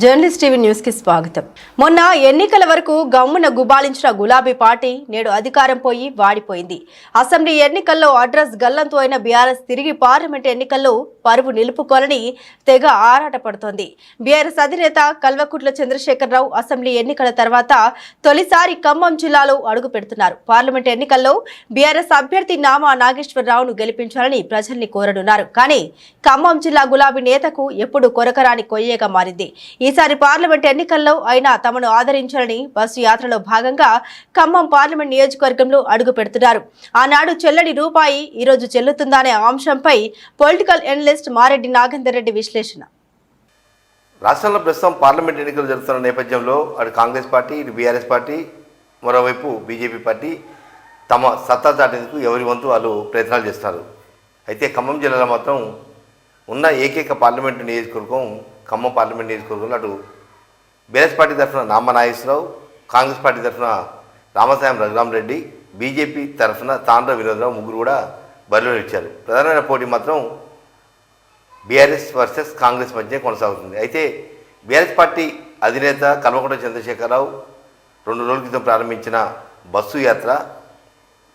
Journalist TV న్యూస్కి స్వాగతం. మొన్న ఎన్నికల వరకు గమ్మున గుబాలించిన గులాబీ పార్టీ నేడు అధికారం పోయి వాడిపోయింది. అసెంబ్లీ ఎన్నికల్లో అడ్రస్ గల్లంతు అయిన బీఆర్ఎస్ తిరిగి పార్లమెంట్ ఎన్నికల్లో పరువు నిలుపుకోవాలని తెగ ఆరాటపడుతోంది బీఆర్ఎస్ అధినేత కల్వకుట్ల చంద్రశేఖరరావు అసెంబ్లీ ఎన్నికల తర్వాత తొలిసారి ఖమ్మం జిల్లాలో అడుగు పెడుతున్నారు. పార్లమెంట్ ఎన్నికల్లో బీఆర్ఎస్ అభ్యర్థి నామా నాగేశ్వరరావును గెలిపించాలని ప్రజల్ని కోరనున్నారు. కానీ ఖమ్మం జిల్లా గులాబీ నేతకు ఎప్పుడు కొరకరాని కొయ్యేగా మారింది. ఈసారి పార్లమెంట్ ఎన్నికల్లో అయినా తమను ఆదరించాలని బస్సు యాత్రలో భాగంగా ఖమ్మం పార్లమెంట్ నియోజకవర్గంలో అడుగు పెడుతున్నారు. ఆనాడు చెల్లడి రూపాయి ఈరోజు చెల్లుతుందనే అంశంపై పొలిటికల్ ఎనలిస్ట్ మారెడ్డి నాగేందర్ రెడ్డి విశ్లేషణ. రాష్ట్రంలో ప్రస్తుతం పార్లమెంట్ ఎన్నికలు జరుగుతున్న నేపథ్యంలో అటు కాంగ్రెస్ పార్టీ ఇటు బీఆర్ఎస్ పార్టీ మరోవైపు బీజేపీ పార్టీ తమ సత్తా చాటేందుకు ఎవరి వంతు వాళ్ళు ప్రయత్నాలు చేస్తారు. అయితే ఖమ్మం జిల్లాలో మాత్రం ఉన్న ఏకైక పార్లమెంటు నియోజకవర్గం ఖమ్మం పార్లమెంట్ నియోజకవర్గంలో అటు బీఆర్ఎస్ పార్టీ తరఫున నామ నాగేశ్వరరావు కాంగ్రెస్ పార్టీ తరఫున రామసాయం రఘురామరెడ్డి బీజేపీ తరఫున తాండ్ర వినోదరావు ముగ్గురు కూడా బరిలో ఇచ్చారు ప్రధానమైన పోటీ మాత్రం బీఆర్ఎస్ వర్సెస్ కాంగ్రెస్ మధ్య కొనసాగుతుంది. అయితే బీఆర్ఎస్ పార్టీ అధినేత కల్వకుంట చంద్రశేఖరరావు రెండు రోజుల క్రితం ప్రారంభించిన బస్సు యాత్ర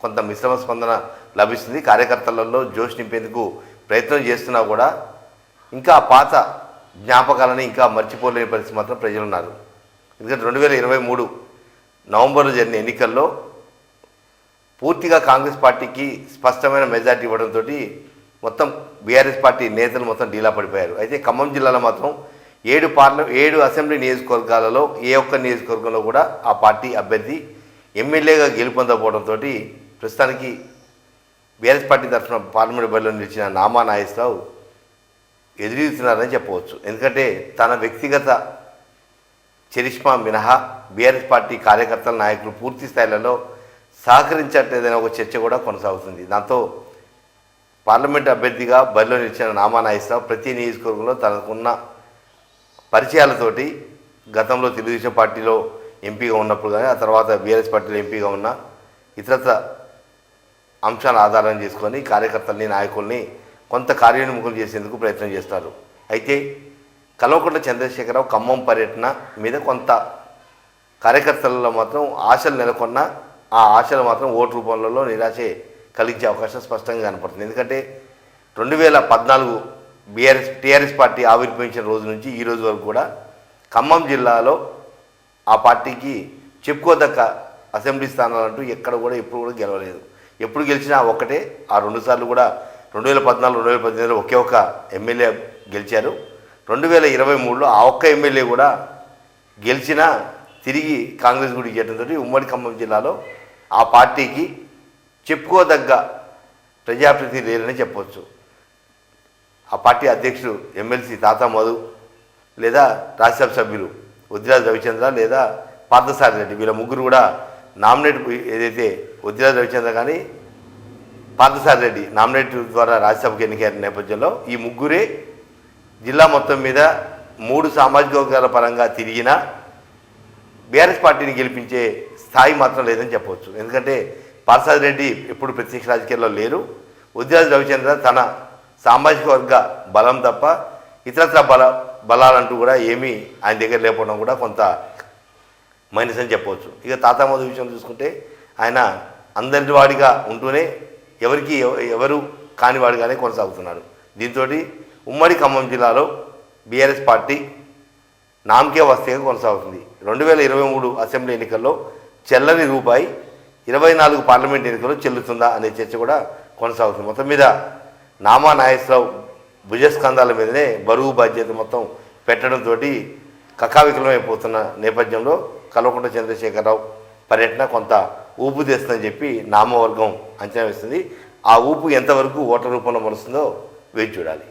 కొంత మిశ్రమ స్పందన లభిస్తుంది. కార్యకర్తలలో జోష్ నింపేందుకు ప్రయత్నం చేస్తున్నా కూడా ఇంకా పాత జ్ఞాపకాలని ఇంకా మర్చిపోలేని పరిస్థితి మాత్రం ప్రజలు ఉన్నారు ఎందుకంటే రెండు వేల ఇరవై మూడు నవంబర్లో జరిగిన ఎన్నికల్లో పూర్తిగా కాంగ్రెస్ పార్టీకి స్పష్టమైన మెజార్టీ ఇవ్వడంతో మొత్తం బీఆర్ఎస్ పార్టీ నేతలు మొత్తం డీలా పడిపోయారు. అయితే ఖమ్మం జిల్లాలో మాత్రం ఏడు పార్ల ఏడు అసెంబ్లీ నియోజకవర్గాలలో ఏ ఒక్క నియోజకవర్గంలో కూడా ఆ పార్టీ అభ్యర్థి ఎమ్మెల్యేగా గెలుపొందకపోవడంతో ప్రస్తుతానికి బీఆర్ఎస్ పార్టీ తరఫున పార్లమెంట్ బరిలో నిలిచిన నామా నాగేశ్వరరావు ఎదురీతున్నారని చెప్పవచ్చు. ఎందుకంటే తన వ్యక్తిగత చరిష్మా మినహా బీఆర్ఎస్ పార్టీ కార్యకర్తల నాయకులు పూర్తి స్థాయిలలో సహకరించట్లేదనే ఒక చర్చ కూడా కొనసాగుతుంది. దాంతో పార్లమెంట్ అభ్యర్థిగా బరిలో నిలిచిన నామా నాగేశ్వరరావు ప్రతి నియోజకవర్గంలో తనకున్న పరిచయాలతోటి గతంలో తెలుగుదేశం పార్టీలో ఎంపీగా ఉన్నప్పుడు కానీ ఆ తర్వాత బీఆర్ఎస్ పార్టీలో ఎంపీగా ఉన్న ఇతరత్ర అంశాలను ఆధారం చేసుకొని కార్యకర్తల్ని నాయకుల్ని కొంత కార్యోన్ముఖులు చేసేందుకు ప్రయత్నం చేస్తారు. అయితే కల్వకుంట్ల చంద్రశేఖరరావు ఖమ్మం పర్యటన మీద కొంత కార్యకర్తలలో మాత్రం ఆశలు నెలకొన్న ఆ ఆశలు మాత్రం ఓటు రూపంలో నిరాశే కలిగించే అవకాశం స్పష్టంగా కనపడుతుంది. ఎందుకంటే రెండు వేల పద్నాలుగు బీఆర్ఎస్ టీఆర్ఎస్ పార్టీ ఆవిర్భవించిన రోజు నుంచి ఈ రోజు వరకు కూడా ఖమ్మం జిల్లాలో ఆ పార్టీకి చెప్పుకోదక్క అసెంబ్లీ స్థానాలంటూ ఎక్కడ కూడా ఎప్పుడు కూడా గెలవలేదు. ఎప్పుడు గెలిచినా ఒక్కటే ఆ రెండుసార్లు కూడా రెండు వేల పద్నాలుగు రెండు వేల పద్దెనిమిదిలో ఒకే ఒక ఎమ్మెల్యే గెలిచారు. రెండు వేల ఇరవై మూడులో ఆ ఒక్క ఎమ్మెల్యే కూడా గెలిచినా తిరిగి కాంగ్రెస్ గుడి చేయడంతో ఉమ్మడి ఖమ్మం జిల్లాలో ఆ పార్టీకి చెప్పుకోదగ్గ ప్రజాప్రతినిధి లేరని చెప్పవచ్చు ఆ పార్టీ అధ్యక్షుడు ఎమ్మెల్సీ తాత మధు లేదా రాజ్యసభ సభ్యులు ఉద్దిరాజ్ రవిచంద్ర లేదా పార్థసారి రెడ్డి వీళ్ళ ముగ్గురు కూడా నామినేట్ ఏదైతే ఉద్దిరాజ్ రవిచంద్ర కానీ పార్థసారి రెడ్డి నామినేట్ ద్వారా రాజ్యసభకు ఎన్నికైన నేపథ్యంలో ఈ ముగ్గురే జిల్లా మొత్తం మీద మూడు సామాజిక వర్గాల పరంగా తిరిగినా బీఆర్ఎస్ పార్టీని గెలిపించే స్థాయి మాత్రం లేదని చెప్పవచ్చు. ఎందుకంటే పార్సాది రెడ్డి ఎప్పుడు ప్రత్యక్ష రాజకీయాల్లో లేరు. ఉద్యోగ రవిచంద్ర తన సామాజిక వర్గ బలం తప్ప ఇతరత్ర బల బలాలంటూ కూడా ఏమీ ఆయన దగ్గర లేకపోవడం కూడా కొంత మైనస్ అని చెప్పవచ్చు. ఇక తాతామోదు విషయం చూసుకుంటే ఆయన అందరి వాడిగా ఉంటూనే ఎవరికి ఎవరు కానివాడుగానే కొనసాగుతున్నారు. దీంతో ఉమ్మడి ఖమ్మం జిల్లాలో బీఆర్ఎస్ పార్టీ నామకే వస్తేగా కొనసాగుతుంది. రెండు వేల ఇరవై మూడు అసెంబ్లీ ఎన్నికల్లో చెల్లని రూపాయి ఇరవై నాలుగు పార్లమెంట్ ఎన్నికల్లో చెల్లుతుందా అనే చర్చ కూడా కొనసాగుతుంది. మొత్తం మీద నామా నాగేశ్వరరావు భుజస్కంధాల మీదనే బరువు బాధ్యత మొత్తం పెట్టడంతో కకావికలమైపోతున్న నేపథ్యంలో కల్వకుంట్ల చంద్రశేఖరరావు పర్యటన కొంత ఊపు తెస్తుందని చెప్పి నామవర్గం అంచనా వేస్తుంది. ఆ ఊపు ఎంతవరకు ఓట్ల రూపంలో మరుస్తుందో వేచి చూడాలి.